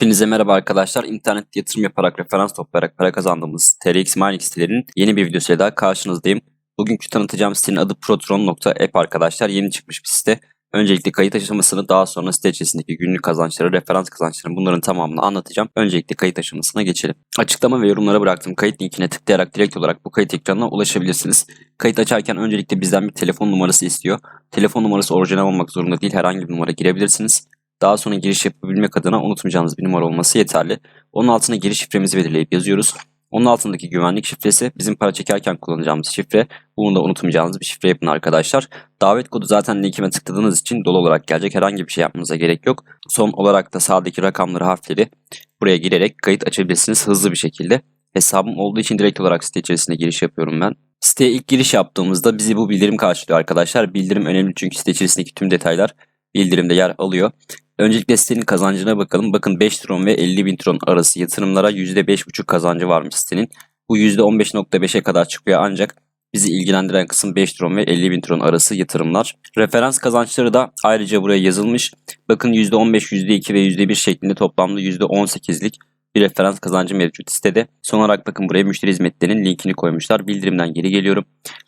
Hepinize merhaba arkadaşlar. İnternet yatırım yaparak referans toplayarak para kazandığımız TRX Mining sitelerinin yeni bir videosuyla daha karşınızdayım. Bugünkü tanıtacağım sitenin adı protron.app arkadaşlar. Yeni çıkmış bir site. Öncelikle kayıt aşamasını daha sonra site içerisindeki günlük kazançları, referans kazançları bunların tamamını anlatacağım. Öncelikle kayıt aşamasına geçelim. Açıklama ve yorumlara bıraktığım kayıt linkine tıklayarak direkt olarak bu kayıt ekranına ulaşabilirsiniz. Kayıt açarken öncelikle bizden bir telefon numarası istiyor. Telefon numarası orijinal olmak zorunda değil herhangi bir numara girebilirsiniz. Daha sonra giriş yapabilmek adına unutmayacağınız bir numara olması yeterli. Onun altına giriş şifremizi belirleyip yazıyoruz. Onun altındaki güvenlik şifresi bizim para çekerken kullanacağımız şifre. Bunu da unutmayacağınız bir şifre yapın arkadaşlar. Davet kodu zaten linkime tıkladığınız için dolu olarak gelecek. Herhangi bir şey yapmanıza gerek yok. Son olarak da sağdaki rakamları harfleri buraya girerek kayıt açabilirsiniz hızlı bir şekilde. Hesabım olduğu için direkt olarak site içerisine giriş yapıyorum ben. Siteye ilk giriş yaptığımızda bizi bu bildirim karşılıyor arkadaşlar. Bildirim önemli çünkü site içerisindeki tüm detaylar bildirimde yer alıyor. Öncelikle sitenin kazancına bakalım. Bakın 5 tron ve 50 bin tron arası yatırımlara %5,5 kazancı varmış sitenin. Bu %15.5'e kadar çıkıyor ancak bizi ilgilendiren kısım 5 tron ve 50 bin tron arası yatırımlar. Referans kazançları da ayrıca buraya yazılmış. Bakın %15, %2 ve %1 şeklinde toplamda %18'lik bir referans kazancı mevcut sitede. Son olarak bakın buraya müşteri hizmetlerinin linkini koymuşlar. Bildirimden geri geliyorum.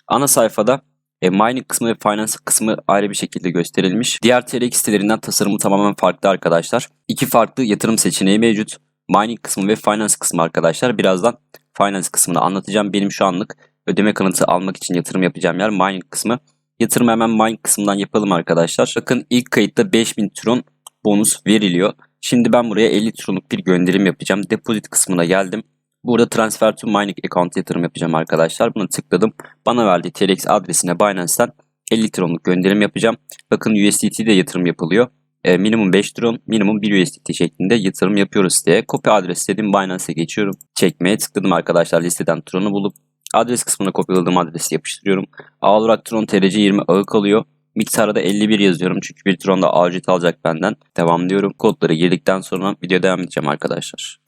Ana sayfada e, mining kısmı ve finance kısmı ayrı bir şekilde gösterilmiş. Diğer TRX sitelerinden tasarımı tamamen farklı arkadaşlar. İki farklı yatırım seçeneği mevcut. Mining kısmı ve finance kısmı arkadaşlar. Birazdan finance kısmını anlatacağım. Benim şu anlık ödeme kanıtı almak için yatırım yapacağım yer mining kısmı. Yatırım hemen mining kısmından yapalım arkadaşlar. Bakın ilk kayıtta 5000 tron bonus veriliyor. Şimdi ben buraya 50 tronluk bir gönderim yapacağım. Deposit kısmına geldim. Burada transfer to mining account yatırım yapacağım arkadaşlar. Buna tıkladım. Bana verdiği TRX adresine Binance'ten 50 tronluk gönderim yapacağım. Bakın USDT'de yatırım yapılıyor. E, minimum 5 tron, minimum 1 USDT şeklinde yatırım yapıyoruz siteye. Copy adres dedim Binance'e geçiyorum. Çekmeye tıkladım arkadaşlar listeden tronu bulup adres kısmına kopyaladığım adresi yapıştırıyorum. A tron TRC 20 ağı kalıyor. Miktarı da 51 yazıyorum çünkü bir tron da acil alacak benden. Devam diyorum. Kodları girdikten sonra video devam edeceğim arkadaşlar.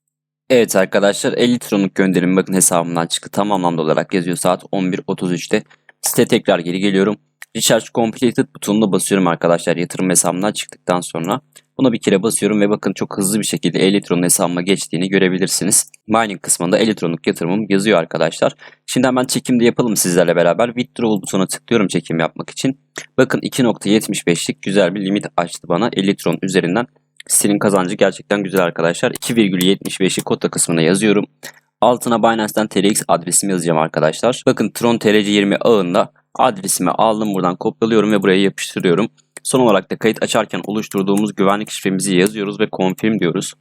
Evet arkadaşlar 50 tronluk gönderim bakın hesabımdan çıktı. Tamamlandı olarak yazıyor saat 11.33'te. Site tekrar geri geliyorum. Recharge Completed butonuna basıyorum arkadaşlar yatırım hesabımdan çıktıktan sonra. Buna bir kere basıyorum ve bakın çok hızlı bir şekilde Elitron'un hesabıma geçtiğini görebilirsiniz. Mining kısmında Elitron'luk yatırımım yazıyor arkadaşlar. Şimdi hemen çekim de yapalım sizlerle beraber. Withdrawal butonuna tıklıyorum çekim yapmak için. Bakın 2.75'lik güzel bir limit açtı bana Elitron üzerinden. Sitenin kazancı gerçekten güzel arkadaşlar. 2,75'i kota kısmına yazıyorum. Altına Binance'den TRX adresimi yazacağım arkadaşlar. Bakın Tron TRC20 ağında adresimi aldım buradan kopyalıyorum ve buraya yapıştırıyorum. Son olarak da kayıt açarken oluşturduğumuz güvenlik şifremizi yazıyoruz ve confirm diyoruz.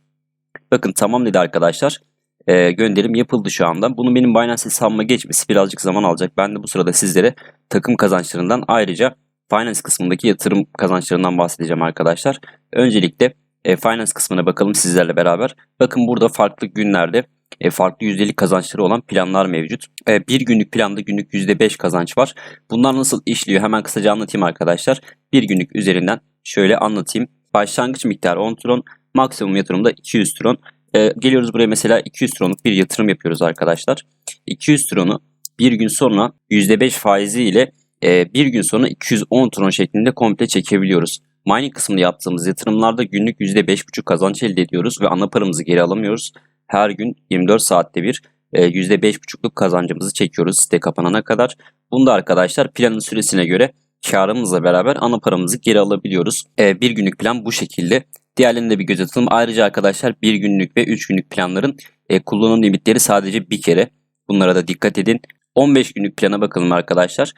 Bakın tamam dedi arkadaşlar. Ee, gönderim yapıldı şu anda. Bunu benim Binance hesabıma geçmesi birazcık zaman alacak. Ben de bu sırada sizlere takım kazançlarından ayrıca Finance kısmındaki yatırım kazançlarından bahsedeceğim arkadaşlar. Öncelikle e, finance kısmına bakalım sizlerle beraber. Bakın burada farklı günlerde e, farklı yüzdelik kazançları olan planlar mevcut. E, bir günlük planda günlük %5 kazanç var. Bunlar nasıl işliyor hemen kısaca anlatayım arkadaşlar. Bir günlük üzerinden şöyle anlatayım. Başlangıç miktarı 10 tron, maksimum yatırımda 200 tron. E, geliyoruz buraya mesela 200 tronluk bir yatırım yapıyoruz arkadaşlar. 200 tronu bir gün sonra %5 faizi ile e, bir gün sonra 210 tron şeklinde komple çekebiliyoruz. Mining kısmında yaptığımız yatırımlarda günlük %5,5 kazanç elde ediyoruz ve ana paramızı geri alamıyoruz. Her gün 24 saatte bir %5,5'luk e, kazancımızı çekiyoruz site kapanana kadar. Bunda arkadaşlar planın süresine göre karımızla beraber ana paramızı geri alabiliyoruz. E, bir günlük plan bu şekilde. Diğerlerini de bir göz atalım. Ayrıca arkadaşlar bir günlük ve 3 günlük planların e, kullanım limitleri sadece bir kere. Bunlara da dikkat edin. 15 günlük plana bakalım arkadaşlar.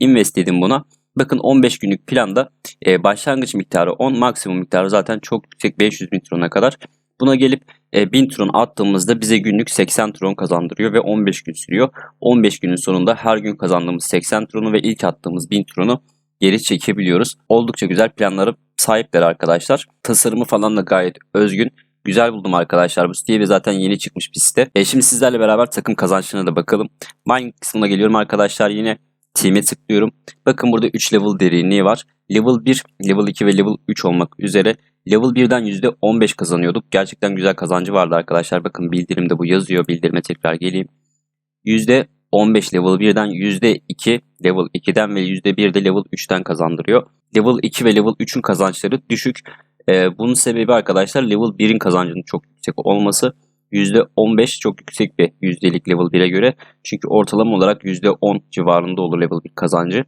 Invest dedim buna. Bakın 15 günlük planda e, başlangıç miktarı 10 maksimum miktarı zaten çok yüksek 500 bin trona kadar. Buna gelip e, 1000 tron attığımızda bize günlük 80 tron kazandırıyor ve 15 gün sürüyor. 15 günün sonunda her gün kazandığımız 80 tronu ve ilk attığımız 1000 tronu geri çekebiliyoruz. Oldukça güzel planları sahipler arkadaşlar. Tasarımı falan da gayet özgün. Güzel buldum arkadaşlar bu siteyi ve zaten yeni çıkmış bir site. E şimdi sizlerle beraber takım kazançlarına da bakalım. Mining kısmına geliyorum arkadaşlar yine Team'e tıklıyorum. Bakın burada 3 level derinliği var. Level 1, level 2 ve level 3 olmak üzere. Level 1'den %15 kazanıyorduk. Gerçekten güzel kazancı vardı arkadaşlar. Bakın bildirimde bu yazıyor. Bildirime tekrar geleyim. %15 level 1'den %2 level 2'den ve %1 de level 3'ten kazandırıyor. Level 2 ve level 3'ün kazançları düşük. Ee, bunun sebebi arkadaşlar level 1'in kazancının çok yüksek olması. %15 çok yüksek bir yüzdelik level 1'e göre. Çünkü ortalama olarak %10 civarında olur level 1 kazancı.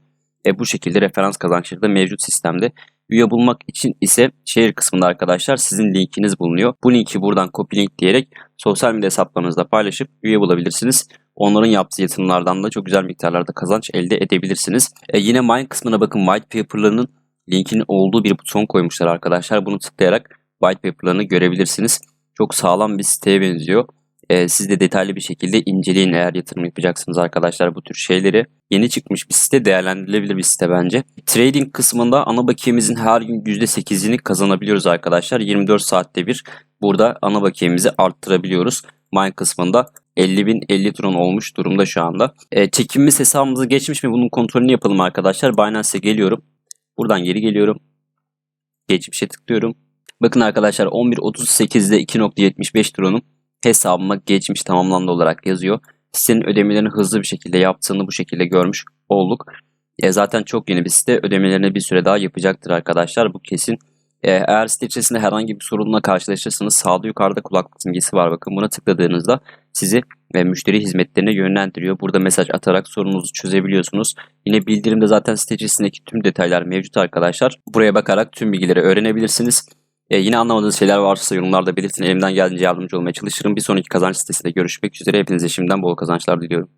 E, bu şekilde referans kazançları da mevcut sistemde. Üye bulmak için ise şehir kısmında arkadaşlar sizin linkiniz bulunuyor. Bu linki buradan copy link diyerek sosyal medya hesaplarınızda paylaşıp üye bulabilirsiniz. Onların yaptığı yatırımlardan da çok güzel miktarlarda kazanç elde edebilirsiniz. E, yine mine kısmına bakın white paper'larının linkinin olduğu bir buton koymuşlar arkadaşlar. Bunu tıklayarak white paper'larını görebilirsiniz. Çok sağlam bir siteye benziyor. Ee, siz de detaylı bir şekilde inceleyin eğer yatırım yapacaksınız arkadaşlar bu tür şeyleri. Yeni çıkmış bir site değerlendirilebilir bir site bence. Trading kısmında ana bakiyemizin her gün %8'ini kazanabiliyoruz arkadaşlar. 24 saatte bir burada ana bakiyemizi arttırabiliyoruz. Mine kısmında 50.050 50 tron olmuş durumda şu anda. E, çekimimiz hesabımıza geçmiş mi bunun kontrolünü yapalım arkadaşlar. Binance'e geliyorum. Buradan geri geliyorum. Geçmişe tıklıyorum. Bakın arkadaşlar 11.38'de 2.75 tronum hesabıma geçmiş tamamlandı olarak yazıyor. Sitenin ödemelerini hızlı bir şekilde yaptığını bu şekilde görmüş olduk. E, zaten çok yeni bir site ödemelerini bir süre daha yapacaktır arkadaşlar bu kesin. E, eğer site içerisinde herhangi bir sorunla karşılaşırsanız sağda yukarıda kulaklık simgesi var bakın buna tıkladığınızda sizi ve müşteri hizmetlerine yönlendiriyor. Burada mesaj atarak sorununuzu çözebiliyorsunuz. Yine bildirimde zaten site içerisindeki tüm detaylar mevcut arkadaşlar. Buraya bakarak tüm bilgileri öğrenebilirsiniz. E, yine anlamadığınız şeyler varsa yorumlarda belirtin. Elimden geldiğince yardımcı olmaya çalışırım. Bir sonraki kazanç sitesinde görüşmek üzere. Hepinize şimdiden bol kazançlar diliyorum.